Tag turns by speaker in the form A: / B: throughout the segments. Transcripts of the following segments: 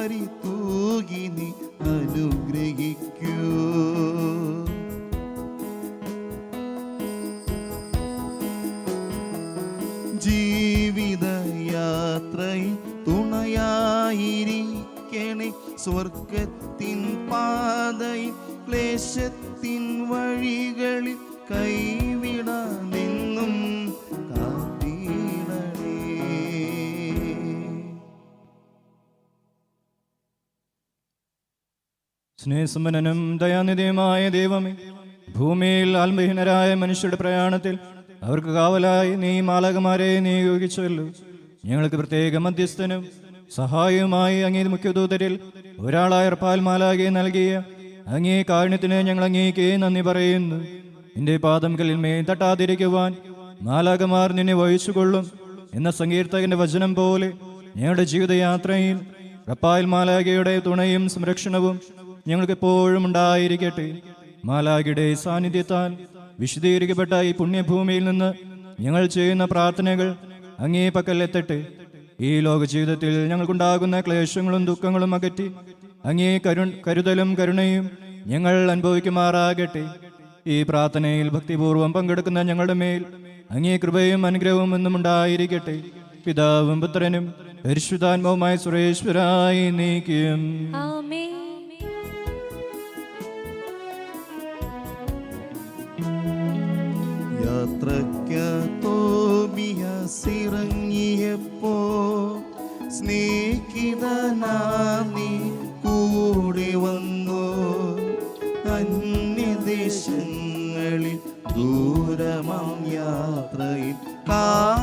A: marido.
B: സ്നേഹസമ്പന്നനും ദയാനിധിയുമായ ദൈവമേ ഭൂമിയിൽ ആത്മഹീനരായ മനുഷ്യരുടെ പ്രയാണത്തിൽ അവർക്ക് കാവലായി നീ മാലകമാരെ നിയോഗിച്ചല്ലോ ഞങ്ങൾക്ക് പ്രത്യേക മധ്യസ്ഥനും സഹായവുമായി അങ്ങേ മുഖ്യദൂതരിൽ ഒരാളായ റഫാൽ മാലാകെ നൽകിയ അങ്ങേ കാരുണ്യത്തിന് ഞങ്ങൾ അങ്ങേക്ക് നന്ദി പറയുന്നു. നിന്റെ പാദം മേൽ തട്ടാതിരിക്കുവാൻ മാലാകമാർ നിന്നെ വഹിച്ചുകൊള്ളും എന്ന സങ്കീർത്തകന്റെ വചനം പോലെ ഞങ്ങളുടെ ജീവിതയാത്രയിൽ റപ്പാൽ മാലാകയുടെ തുണയും സംരക്ഷണവും ഞങ്ങൾക്ക് എപ്പോഴും ഉണ്ടായിരിക്കട്ടെ. മാലാഖിയുടെ സാന്നിധ്യത്താൽ വിശദീകരിക്കപ്പെട്ട ഈ പുണ്യഭൂമിയിൽ നിന്ന് ഞങ്ങൾ ചെയ്യുന്ന പ്രാർത്ഥനകൾ അങ്ങേ പക്കലെത്തട്ടെ ഈ ലോക ജീവിതത്തിൽ ഞങ്ങൾക്കുണ്ടാകുന്ന ക്ലേശങ്ങളും ദുഃഖങ്ങളും അകറ്റി അങ്ങേ കരു കരുതലും കരുണയും ഞങ്ങൾ അനുഭവിക്കുമാറാകട്ടെ. ഈ പ്രാർത്ഥനയിൽ ഭക്തിപൂർവം പങ്കെടുക്കുന്ന ഞങ്ങളുടെ മേൽ അങ്ങേ കൃപയും അനുഗ്രഹവും എന്നും ഉണ്ടായിരിക്കട്ടെ. പിതാവും പുത്രനും പരിശുദ്ധാത്മാവുമായ സുരേശ്വരായി നീക്കും.
C: ആമേൻ
A: തോമിയസിറങ്ങിയപ്പോ സിറങ്ങിയപ്പോ സ്നേഹിതനാ നീ കൂടെ വന്നു. അന്യദേശങ്ങളിൽ ദൂരമാം യാത്രയിൽ കാവല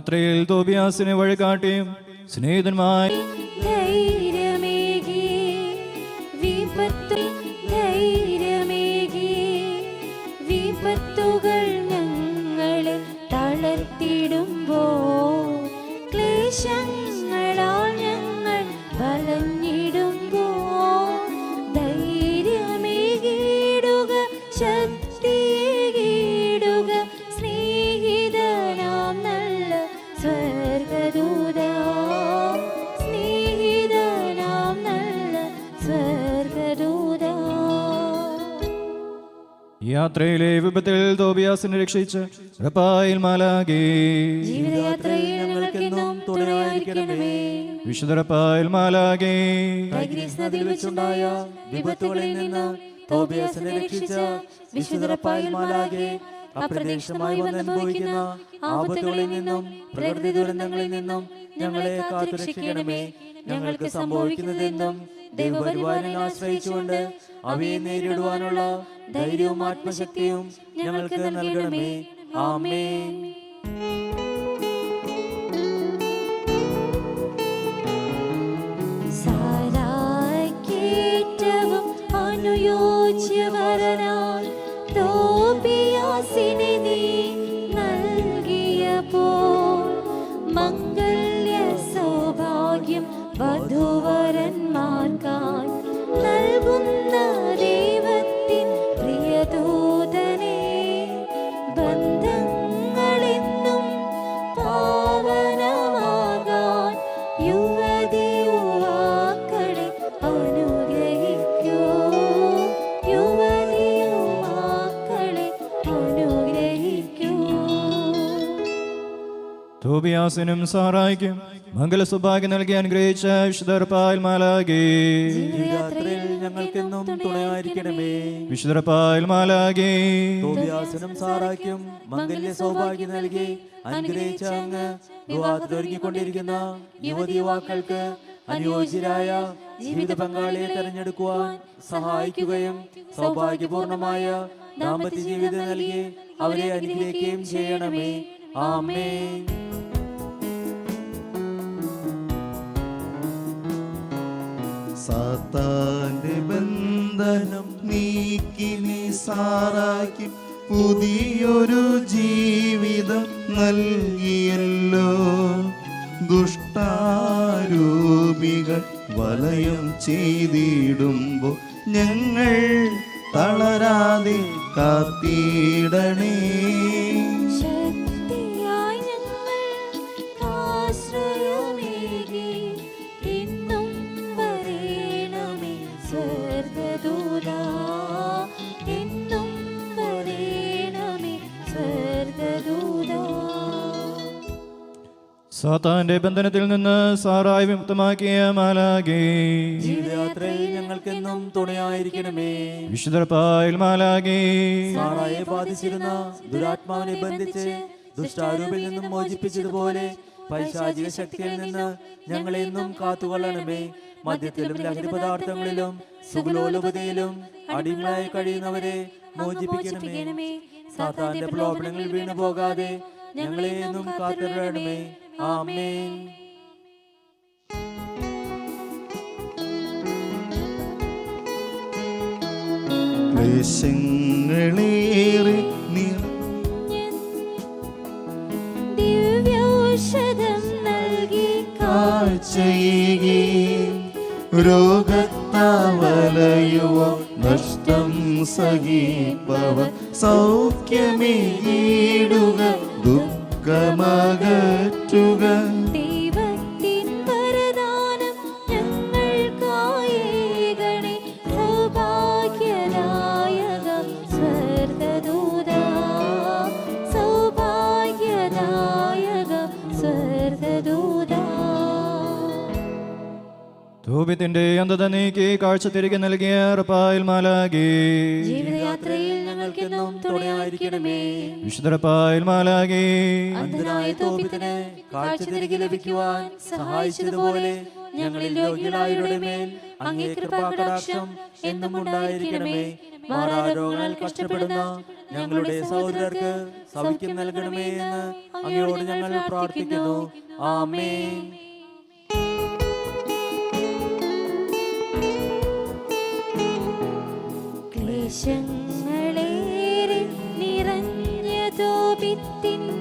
B: യാത്രയിൽ തോബിയാസിനെ വഴികാട്ടിയും സ്നേഹിതന്മായി തോബിയാസിനെ രക്ഷിച്ച് റപ്പായിൽ മാലാകേ
C: ജീവിതയാത്രയിൽ ഞങ്ങൾക്കെന്നും തുണയായിരിക്കണമേ
B: വിശുദ്ധ റപ്പായിൽ മാലാകേ
C: ടൈഗ്രീസ് വിപത്തുകളിൽ രക്ഷിച്ച വിശുദ്ധറപ്പായിൽ മാലാകെ അപ്രതീക്ഷിതമായി വന്നനുഭവിക്കുന്ന ആപത്തുകളിൽ നിന്നും പ്രകൃതി ദുരന്തങ്ങളിൽ നിന്നും ഞങ്ങളെ കാത്തുരക്ഷിക്കണമേ ഞങ്ങൾക്ക് സംഭവിക്കുന്നതെന്നും ദൈവപരിപാലനം ആശ്രയിച്ചുകൊണ്ട് അവയെ നേരിടുവാനുള്ള ധൈര്യവും ആത്മശക്തിയും ഞങ്ങൾക്ക് നൽകണമേ. ആമേൻ. തോബിയാസിനും
B: സാറായിക്കും മംഗള സുഭാഗ്യ നൽകി അനുഗ്രഹിച്ച വിശുദ്ധർ പായൽ മാലാകേ
D: ഞങ്ങൾക്കെന്നും തുണയായിരിക്കണമേ.
B: വിശുദ്ധ റപ്പായിൽ മാലാകേ
D: തോബിയാസനും സാറാക്കും മംഗല്യ സൗഭാഗ്യം നൽകി അനുഗ്രഹിച്ച അങ്ങ് ഒരുങ്ങിക്കൊണ്ടിരിക്കുന്ന യുവതി യുവാക്കൾക്ക് അനുയോജ്യരായ ജീവിത പങ്കാളിയെ തെരഞ്ഞെടുക്കുവാൻ സഹായിക്കുകയും സൗഭാഗ്യപൂർണമായ ദാമ്പത്യ ജീവിതം നൽകി അവരെ അനുഗ്രഹിക്കുകയും ചെയ്യണമേ. ആമേൻ.
A: സാത്താന്റെ ബന്ധനം നീക്കി നീ സാറാക്കി പുതിയൊരു ജീവിതം നൽകിയല്ലോ. ദുഷ്ടാരൂപികൾ വലയം ചെയ്തിടുമ്പോൾ ഞങ്ങൾ തളരാതെ കാത്തിടണേ.
B: സാത്താന്റെ ബന്ധനത്തിൽ നിന്ന് സാറായി വിമുക്തമാക്കിയ മാലാകേ
D: ജീവിതയാത്രയിൽ ഞങ്ങൾക്കെന്നും തുണയായിരിക്കണമേ.
B: വിശുദ്ധപ്പായിൽ മാലാകേ
D: സാറായെ ബാധിച്ചിരുന്ന ദുരാത്മാവിനെ ബന്ധിച്ച് ദുഷ്ടാരൂപിൽ നിന്നും മോചിപ്പിച്ചതുപോലെ പൈശാചിക ശക്തിയിൽ നിന്ന് ഞങ്ങളെ എന്നും കാത്തുകൊള്ളണമേ. മദ്യത്തിലും ലഹരി പദാർത്ഥങ്ങളിലും സുഖലോലുപതയിലും അടിമയായി കഴിയുന്നവരെ മോചിപ്പിക്കണമേ. സാത്താന്റെ പ്രലോഭനങ്ങളിൽ വീണു പോകാതെ ഞങ്ങളെ എന്നും കാത്തിടണമേ. ആമേൻ
A: ക്ലേശങ്ങളേറെ നിറ
C: ദിവ്യൗഷധം നൽകി
A: കാഴ്ചയേകി. രോഗത്താവലയുവ നഷ്ടം സഹിപ്പവ സൗഖ്യമേടുക ദുഃഖമകറ്റുക
C: ദൈവത്തിൻ വരദാനം ഞങ്ങൾക്കായേകണേ. സൗഭാഗ്യദായക സ്വർഗദൂതാ. സൗഭാഗ്യദായക സ്വർഗദൂതാ.
B: ധൂപിത്തിന്റെ അന്ധത നീക്കി കാഴ്ച തിരികെ നൽകിയ റപ്പായിൽ മാലാകി
C: ജീവിതയാത്രയിൽ ഞങ്ങൾക്കെന്നും തുണയായിരിക്കണമേ.
B: വിശുദ്ധപ്പായിൽ മാലാകേ.
D: അന്ധനായ തോപിത്തിന് കാഴ്ച തിരികെ ലഭിക്കുവാൻ സഹായിച്ചതുപോലെ ഞങ്ങളിൽ രോഗികളായവരുടെ മേൽ അങ്ങേ കൃപാകടാക്ഷം എന്നും ഉണ്ടായിരിക്കണമേ. കഷ്ടപ്പെടുന്ന ഞങ്ങളുടെ സഹോദരർക്ക് സൗഖ്യം നൽകണമേ എന്ന് അങ്ങയോട് ഞങ്ങൾ പ്രാർത്ഥിക്കുന്നു. ആമേൻ.
C: തോപിത്തിന്റെ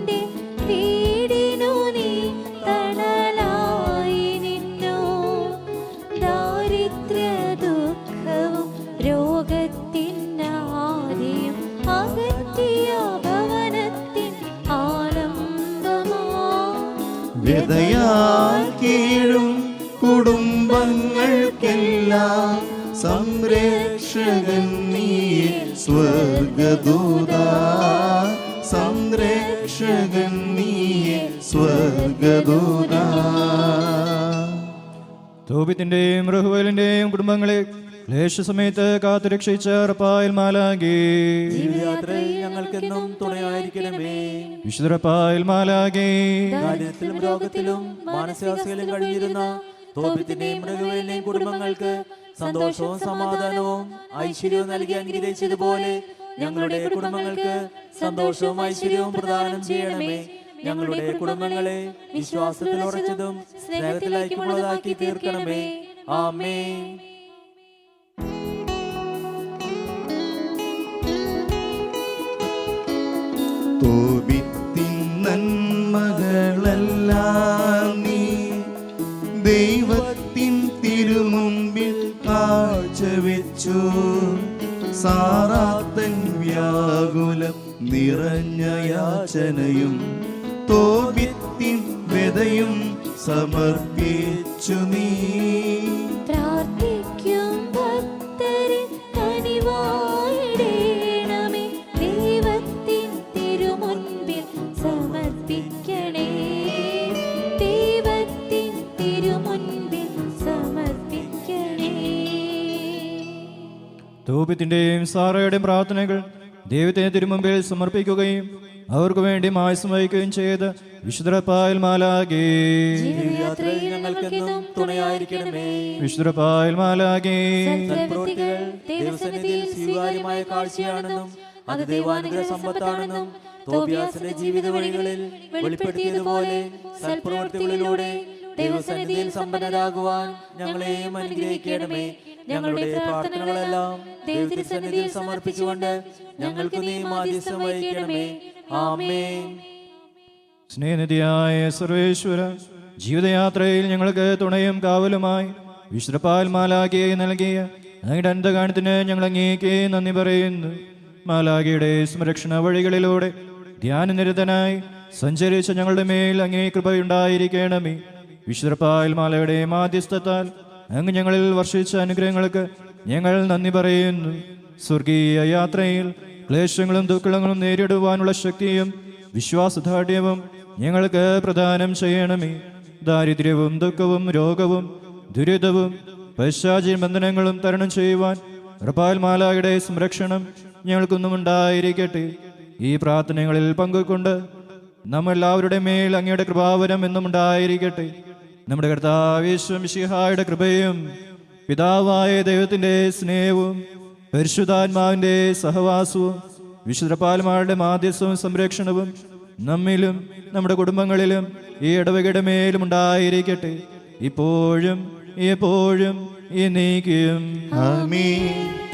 B: ക്ലേശസമയത്ത് കാത്തുരക്ഷിച്ച റപ്പായിൽ മാലാകി.
D: ജീവിതയാത്രയിൽ ഞങ്ങൾക്കെന്നും തുണയായിരിക്കണമേ.
B: വിശുദ്ധപ്പായിൽ മാലാകി.
D: ദാരിദ്ര്യത്തിലും രോഗത്തിലും മാനസികാവസ്ഥയിലും കഴിഞ്ഞിരുന്ന തോപിത്തിന്റെയും മൃഗവേലിന്റെയും കുടുംബങ്ങൾക്ക് സന്തോഷവും സമാധാനവും ഐശ്വര്യവും നൽകി അനുഗ്രഹിച്ചതുപോലെ ഞങ്ങളുടെ കുടുംബങ്ങൾക്ക് സന്തോഷവും ഐശ്വര്യവും പ്രദാനം ചെയ്യണമേ. ഞങ്ങളുടെ കുടുംബങ്ങളെ വിശ്വാസത്തിൽ ഉറച്ചതും സ്നേഹത്തിൽ ഐക്യമുള്ളതാക്കി തീർക്കണമേ. ആമേൻ.
A: നന്മകളെല്ലാം നീ ദൈവത്തിൻ തിരുമുമ്പിൽ കാഴ്ചവെച്ചു സാറാത്തൻ വ്യാകുലം നിറഞ്ഞ യാചനയും തോപിത്തിൻ വ്യതയും സമർപ്പിച്ചു നീ.
B: ധൂപിത്തിന്റെയും സാറയുടെയും പ്രാർത്ഥനകൾ ദൈവത്തെ തിരുമുമ്പിൽ സമർപ്പിക്കുകയും അവർക്ക് വേണ്ടി മായസം വഹിക്കുകയും ചെയ്ത് വിശുദ്ധപ്പായൽ മാലാകേ വിശുദ്ധപ്പായിൽ മാലാകേ
D: സ്വീകാര്യമായ കാഴ്ചയാണെന്നും അത് ദൈവാനുഗ്രഹ സമ്പത്താണെന്നും തോബിയാസിന്റെ ജീവിത വഴികളിൽ വെളിപ്പെടുത്തിയതുപോലെ സൽപ്രവൃത്തികളിലൂടെ ദൈവസന്നിധിയിൽ സമ്പന്നരാകുവാൻ ഞങ്ങളെയും അനുഗ്രഹിക്കണമേ. ഞങ്ങളുടെ പ്രാർത്ഥനകളെല്ലാം ദൈവത്തിന്റെ സന്നിധിയിൽ സമർപ്പിച്ചുകൊണ്ട് ഞങ്ങൾക്ക് നീ മാധ്യസ്ഥം വഹിക്കണമേ. ആമേൻ.
B: സ്നേഹനിധിയായ സർവേശ്വര ജീവിതയാത്രയിൽ ഞങ്ങൾക്ക് തുണയും കാവലുമായി വിശ്രപ്പാൽ മാലാഖിയെ നൽകിയ അങ്ങയുടെ അന്ധകാണത്തിന് ഞങ്ങൾ അങ്ങേക്ക് നന്ദി പറയുന്നു. മാലാഖയുടെ സംരക്ഷണ വഴികളിലൂടെ ധ്യാനനിരതനായി സഞ്ചരിച്ച ഞങ്ങളുടെ മേൽ അങ്ങേ കൃപയുണ്ടായിരിക്കണമേ. വിശ്രപ്പാൽ മാലയുടെ മാധ്യസ്ഥത്താൽ അങ്ങ് ഞങ്ങളിൽ വർഷിച്ച അനുഗ്രഹങ്ങൾക്ക് ഞങ്ങൾ നന്ദി പറയുന്നു. സ്വർഗീയ യാത്രയിൽ ക്ലേശങ്ങളും ദുഃഖങ്ങളും നേരിടുവാനുള്ള ശക്തിയും വിശ്വാസദാർഢ്യവും ഞങ്ങൾക്ക് പ്രദാനം ചെയ്യണമേ. ദാരിദ്ര്യവും ദുഃഖവും രോഗവും ദുരിതവും പശ്ചാചി ബന്ധനങ്ങളും തരണം ചെയ്യുവാൻ റപ്പാൽ മാലായുടെ സംരക്ഷണം ഞങ്ങൾക്കൊന്നും ഉണ്ടായിരിക്കട്ടെ. ഈ പ്രാർത്ഥനകളിൽ പങ്കുകൊണ്ട് നമ്മെല്ലാവരുടെ മേൽ അങ്ങയുടെ കൃപാവരം എന്നും ഉണ്ടായിരിക്കട്ടെ. നമ്മുടെ കർത്താവിശ്വംഷിഹായുടെ കൃപയും പിതാവായ ദൈവത്തിന്റെ സ്നേഹവും പരിശുദ്ധാത്മാവിന്റെ സഹവാസവും വിശുദ്ധപാൽമാരുടെ മാധ്യസ്ഥവും സംരക്ഷണവും നമ്മിലും നമ്മുടെ കുടുംബങ്ങളിലും ഈ ഇടവകയുടെ മേലും ഉണ്ടായിരിക്കട്ടെ. ഇപ്പോഴും എപ്പോഴും നീക്കിയും
A: ആമേൻ.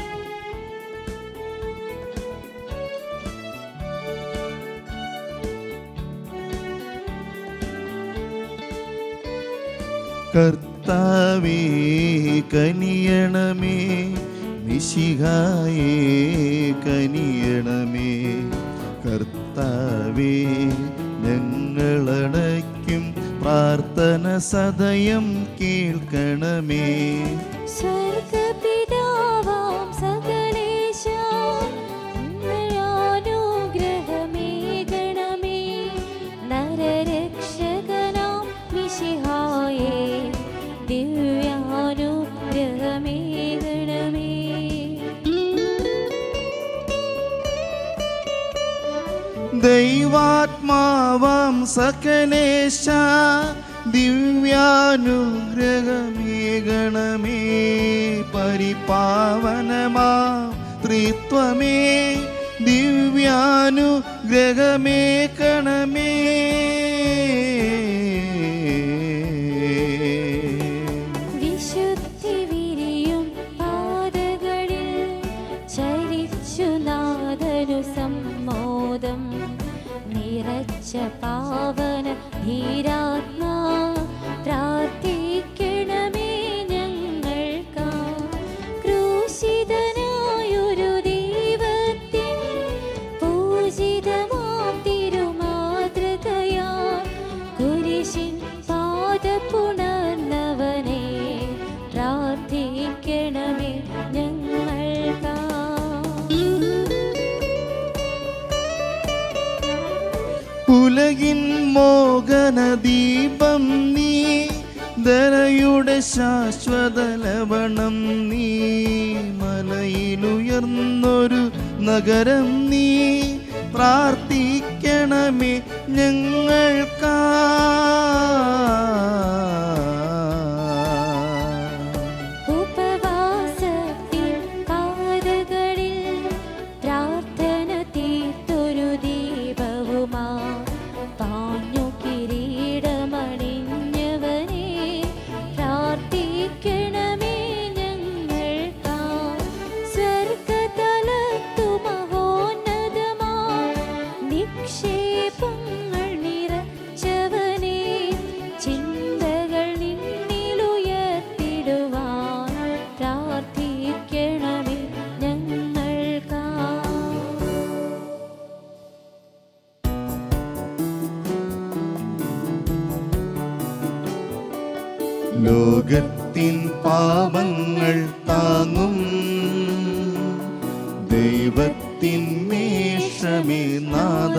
A: കർത്താവേ കനിയണമേ. നിശിഹായേ കനിയണമേ. കർത്താവേ ഞങ്ങളണയ്ക്കും പ്രാർത്ഥന സദയം കേൾക്കണമേ.
C: സ്വർഗപിതാവാം. നരരക്ഷകനാം മിശിഹായേ,
A: ദൈവാത്മാവാം സകലേശ ദിവ്യാനുഗ്രഹമേകണമേ പരിപാവനമാ ത്രിത്വമേ ദിവ്യാനുഗ്രഹമേകണമേ.
C: പാവന ധീരാത്മാ
A: ദീപം നീ ദരയുടെ ശാശ്വത ലവണം നീ മലയിലുയർന്നൊരു നഗരം നീ പ്രാർത്ഥിക്കണമേ ഞങ്ങൾക്കാ. ലോകത്തിൻ പാപങ്ങൾ താങ്ങും. ദൈവത്തിൻ മേഷമേ നാദ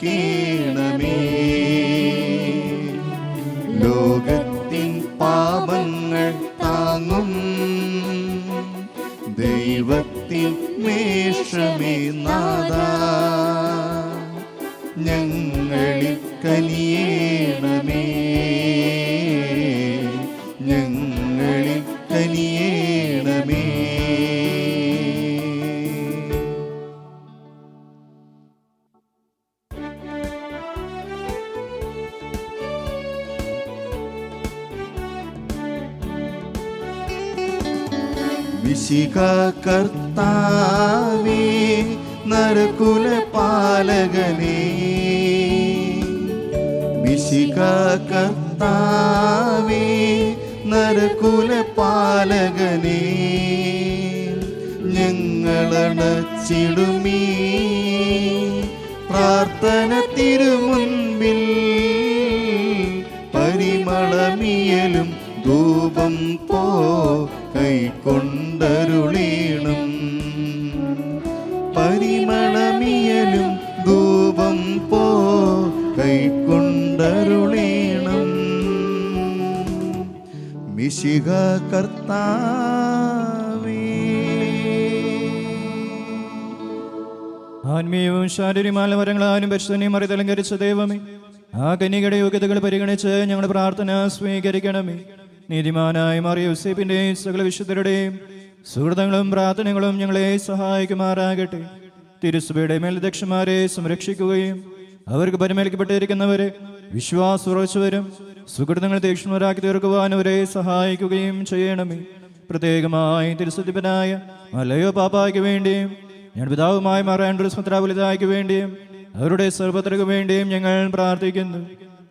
A: പ്രാർത്ഥന കർത്താവേ നരകുല പാലകനേ വിശിക കർത്താവേ നരകുല പാലകനേ ഞങ്ങളണച്ചിടുമീ. പ്രാർത്ഥന തിരുമുൻപിൽ പരിമളമിയലും ധൂപം പോ കൈക്കൊണ്ടരുളീണം മിശിക കർത്താവേ.
B: ആത്മീയവും ശാരീരികമായ വരങ്ങളാലും പരിശുദ്ധനെയും മറിതലങ്കരിച്ച ദൈവമേ ആ കന്യകയുടെ യോഗ്യതകൾ പരിഗണിച്ച് ഞങ്ങളുടെ പ്രാർത്ഥന സ്വീകരിക്കണമേ. നീതിമാനായ മാറിയ യൂസേപ്പിന്റെയും സകല വിശുദ്ധരുടെയും സുഹൃതങ്ങളും പ്രാർത്ഥനകളും ഞങ്ങളെ സഹായിക്കുമാറാകട്ടെ. തിരുസഭയുടെ മേൽദക്ഷന്മാരെ സംരക്ഷിക്കുകയും അവർക്ക് പരിമേൽക്കപ്പെട്ടിരിക്കുന്നവരെ വിശ്വാസം ഉറച്ചവരും. സുഹൃതങ്ങൾ തീക്ഷ്ണരാക്കി തീർക്കുവാൻ അവരെ സഹായിക്കുകയും ചെയ്യണമേ. പ്രത്യേകമായി തിരുസുദ്ധിപനായ മലയോ പാപ്പായ്ക്ക് വേണ്ടിയും ഞാൻ പിതാവുമായി മാറാൻ സ്മത്രാപുലിതായ്ക്ക് വേണ്ടിയും അവരുടെ സർവത്രക്ക് വേണ്ടിയും ഞങ്ങൾ പ്രാർത്ഥിക്കുന്നു.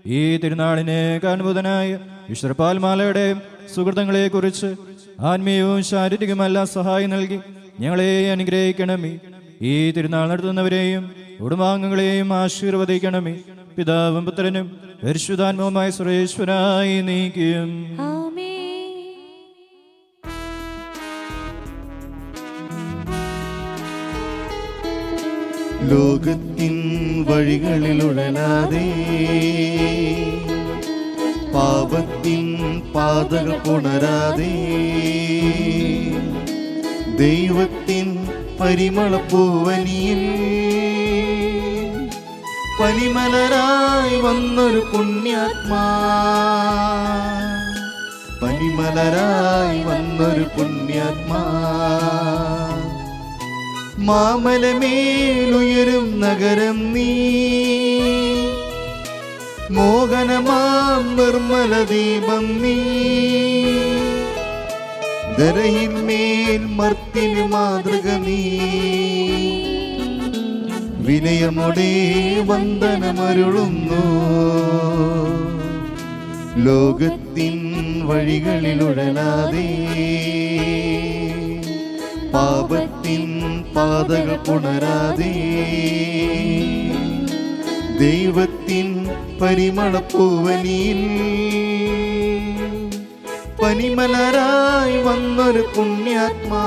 B: ഈ തിരുനാളിനെ കാൺബുധനായ വിശ്വപാൽമാലയുടെ സുഹൃത്തുങ്ങളെ കുറിച്ച് ആത്മീയവും ശാരീരികമല്ല സഹായം നൽകി ഞങ്ങളെ അനുഗ്രഹിക്കണമേ. ഈ തിരുനാൾ നടത്തുന്നവരെയും കുടുംബാംഗങ്ങളെയും ആശീർവദിക്കണമേ. പിതാവും പുത്രനും പരിശുദ്ധാത്മവുമായി സുരേശ്വരായി നീക്കിയും
A: ലോകത്തിൻ വഴികളിലുഴലാതെ പാപത്തിൻ പാതകൾ പുണരാതെ ദൈവത്തിൻ പരിമളപ്പൂവനിയിൽ പനിമലരായി വന്നൊരു പുണ്യാത്മാ. പനിമലരായി വന്നൊരു പുണ്യാത്മാ. മാമലമേലുയരും നഗരം നീ. മോഹനമാം നിർമ്മല ദീപം നീ. ധരയിന്മേൽ മർത്തിന് മാതൃക നീ. വിനയമൊടേ വന്ദനമരുളുന്നു. ലോകത്തിൻ വഴികളിലുഴലാതെ പാപത്തിൻ പാതകൾ പുണരാതെ ദൈവത്തിൻ പരിമളപ്പൂവനിയിൽ പനിമലരായി വന്നൊരു പുണ്യാത്മാ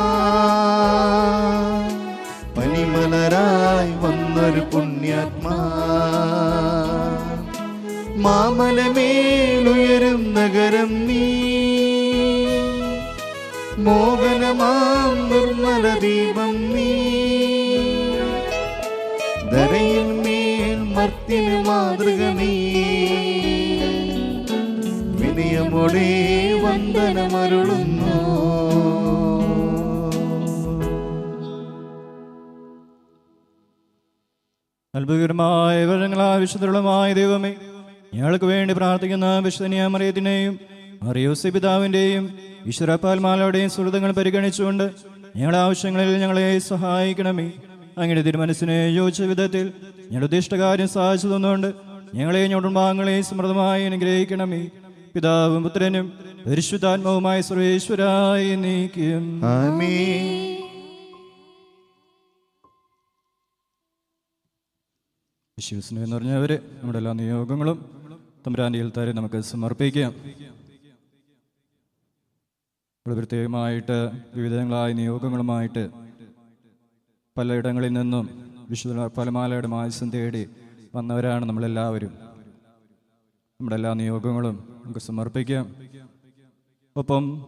A: പനിമലരായി വന്നൊരു പുണ്യാത്മാ. മാമലമേലുയരും നഗരം നീ. മോഹനമാം നിർമ്മല ദീപം നീ. ധരയിൽ മേൽ മർത്തിന് മാതൃക നീ. വിനയമൊടേ വന്ദനമരുളുന്നു.
B: അത്ഭുതകരമായ വിവരങ്ങളാ വിശുദ്ധമായ ദൈവമേ. ഞങ്ങൾക്ക് വേണ്ടി പ്രാർത്ഥിക്കുന്ന വിശുദ്ധനിയ മറിയത്തിനെയും മറിയോസി പിതാവിന്റെയും ഈശ്വരപ്പാൽമാലയുടെയും സുഹൃത്തുക്കൾ പരിഗണിച്ചുകൊണ്ട് ഞങ്ങളുടെ ആവശ്യങ്ങളിൽ ഞങ്ങളെ സഹായിക്കണമേ. അങ്ങനെ തിരുമനസ്സിനെ യോജിച്ച വിധത്തിൽ ഞങ്ങളുടെ ഉദ്ദിഷ്ടകാര്യം സാധിച്ചു തന്നുകൊണ്ട് ഞങ്ങളെ ഞങ്ങളുടെ കുടുംബാംഗങ്ങളെ സമൃദ്ധമായി അനുഗ്രഹിക്കണമേ. പിതാവും പുത്രനും പരിശുദ്ധാത്മാവുമായ സർവേശ്വരായി നീക്കും
A: ആമേൻ
B: എന്ന് പറഞ്ഞവർ നമ്മുടെ എല്ലാ നിയോഗങ്ങളും തമ്പുരാന്റെ താരെ. നമുക്ക് സമർപ്പിക്കാം. ഇവിടെ പ്രത്യേകമായിട്ട് വിവിധങ്ങളായ നിയോഗങ്ങളുമായിട്ട് പലയിടങ്ങളിൽ നിന്നും വിശുദ്ധ പലമാലയുടെ മാസം തേടി വന്നവരാണ് നമ്മളെല്ലാവരും. നമ്മുടെ എല്ലാ നിയോഗങ്ങളും നമുക്ക് സമർപ്പിക്കാം. ഒപ്പം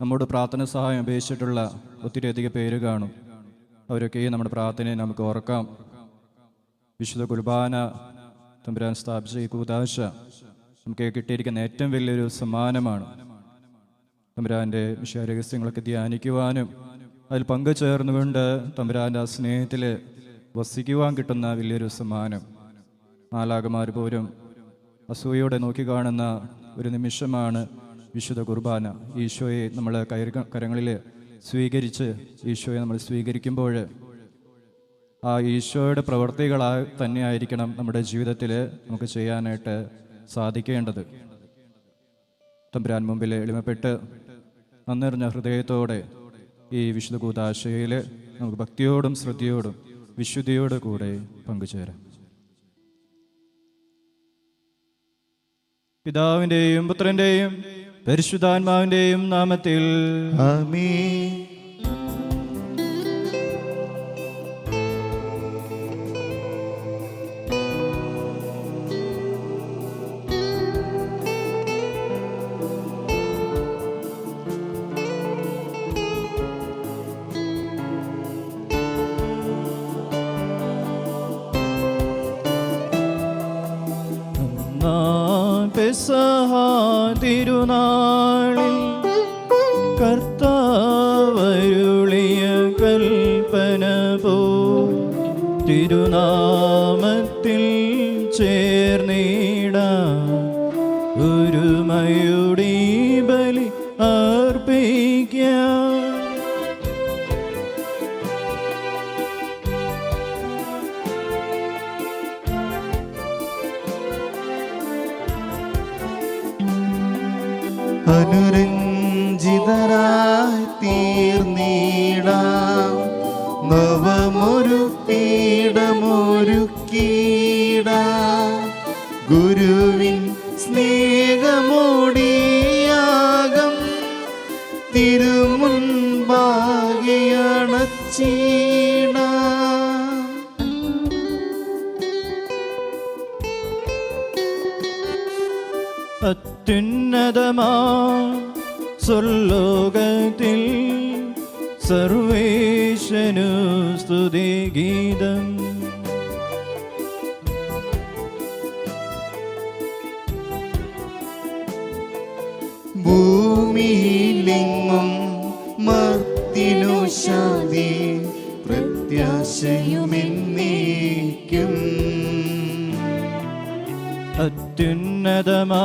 B: നമ്മുടെ പ്രാർത്ഥന സഹായം അപേക്ഷിച്ചിട്ടുള്ള ഒത്തിരിയധികം പേര് കാണും. അവരൊക്കെ നമ്മുടെ പ്രാർത്ഥനയെ നമുക്ക് ഓർക്കാം. വിശുദ്ധ കുർബാന തമ്പുരാൻ സ്ഥാപിച്ച ഈ കൂതാശ നമുക്ക് കിട്ടിയിരിക്കുന്ന ഏറ്റവും വലിയൊരു സമ്മാനമാണ്. തമ്പുരാന്റെ വിഷയരഹസ്യങ്ങളൊക്കെ ധ്യാനിക്കുവാനും അതിൽ പങ്കുചേർന്നുകൊണ്ട് തമ്പുരാന്റെ ആ സ്നേഹത്തിൽ വസിക്കുവാൻ കിട്ടുന്ന വലിയൊരു സമ്മാനം. മാലാകമാർ പോലും അസൂയോടെ നോക്കിക്കാണുന്ന ഒരു നിമിഷമാണ് വിശുദ്ധ കുർബാന. ഈശോയെ നമ്മൾ കയറി കരങ്ങളിൽ സ്വീകരിച്ച് ഈശോയെ നമ്മൾ സ്വീകരിക്കുമ്പോൾ ആ ഈശോയുടെ പ്രവൃത്തികളായി തന്നെയായിരിക്കണം നമ്മുടെ ജീവിതത്തിൽ നമുക്ക് ചെയ്യാനായിട്ട് സാധിക്കേണ്ടത്. തമ്പുരാൻ മുമ്പിൽ എളിമപ്പെട്ട് നന്നിറിഞ്ഞ ഹൃദയത്തോടെ ഈ വിശുദ്ധ കൂതാശയിൽ നമുക്ക് ഭക്തിയോടും ശ്രദ്ധയോടും വിശുദ്ധിയോടു കൂടെ പങ്കുചേരാം. പിതാവിന്റെയും പുത്രന്റെയും പരിശുദ്ധാത്മാവിന്റെയും നാമത്തിൽ
A: ആമേൻ.
B: പെസഹ തിരുനാളിൽ കർത്താവരുളിയ കൽപ്പന പോ. തിരുനാമത്തിൽ
A: തിരുമുൻപാകിയണച്ചീടാം
B: അത്യുന്നതമാ സ്വർലോകത്തിൽ സർവേശനു സ്തുതിഗീതം
A: ഭൂമിയിലെങ്ങും പ്രത്യാശയുമെന്നേക്കും
B: അത്യുന്നതമാ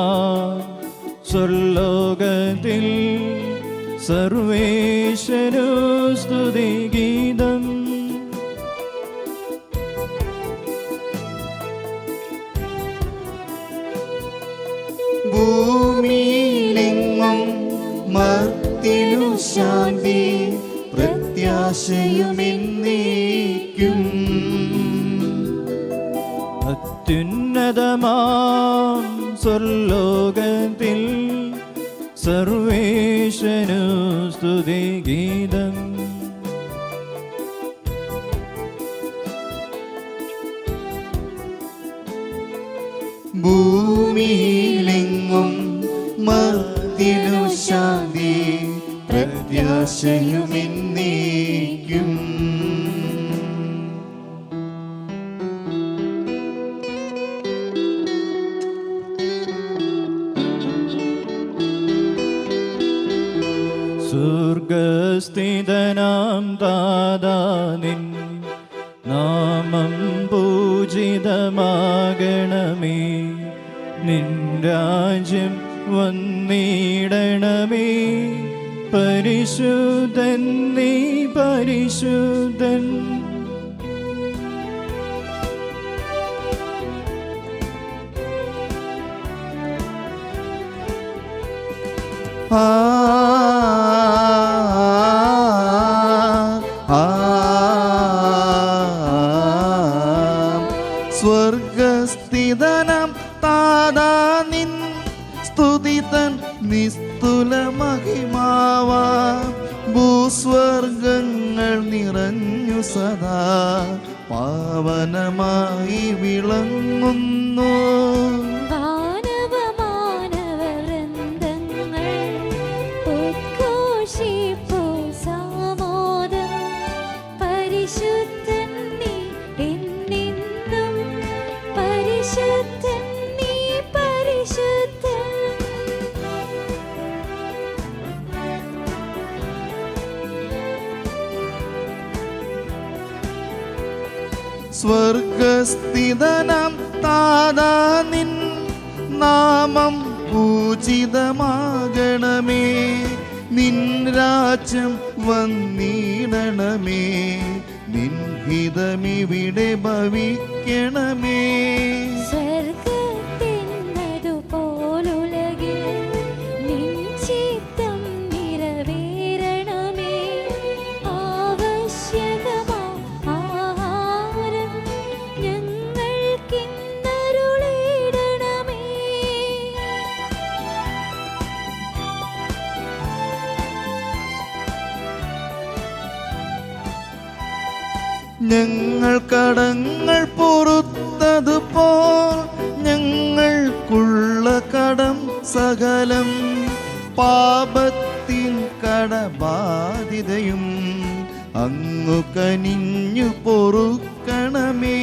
B: സ്വർലോകത്തിൽ സർവേശനു സ്തുതിഗീതം
A: ഭൂമിയിലെങ്ങും മർത്തിനു ശാന്തി പ്രത്യാശയുമെന്നേക്കും
B: സ്വർഗസ്ഥിതനാം ദാദാ നിൻ നാമം പൂജിതമാകണമേ. നിൻ രാജ്യം വന്നിടണമേ. പരിശുദ്ധൻ നീ പരിശുദ്ധൻ.
A: ആ സദാ പാവനമായി വിളങ്ങുന്നു. സ്വർഗസ്ഥിതനം താതാ നിൻ നാമം പൂജിതമാകണമേ. നിൻ രാജ്യം വന്നിടണമേ നിൻഹിതമിവിടെ ഭവിക്കണമേ. ഞങ്ങൾ കടങ്ങൾ പൊറുത്തതുപോൽ ഞങ്ങൾക്കുള്ള കടം സകലം പാപത്തിൻ കടബാധിതയും അങ്ങു കനിഞ്ഞു പൊറുക്കണമേ.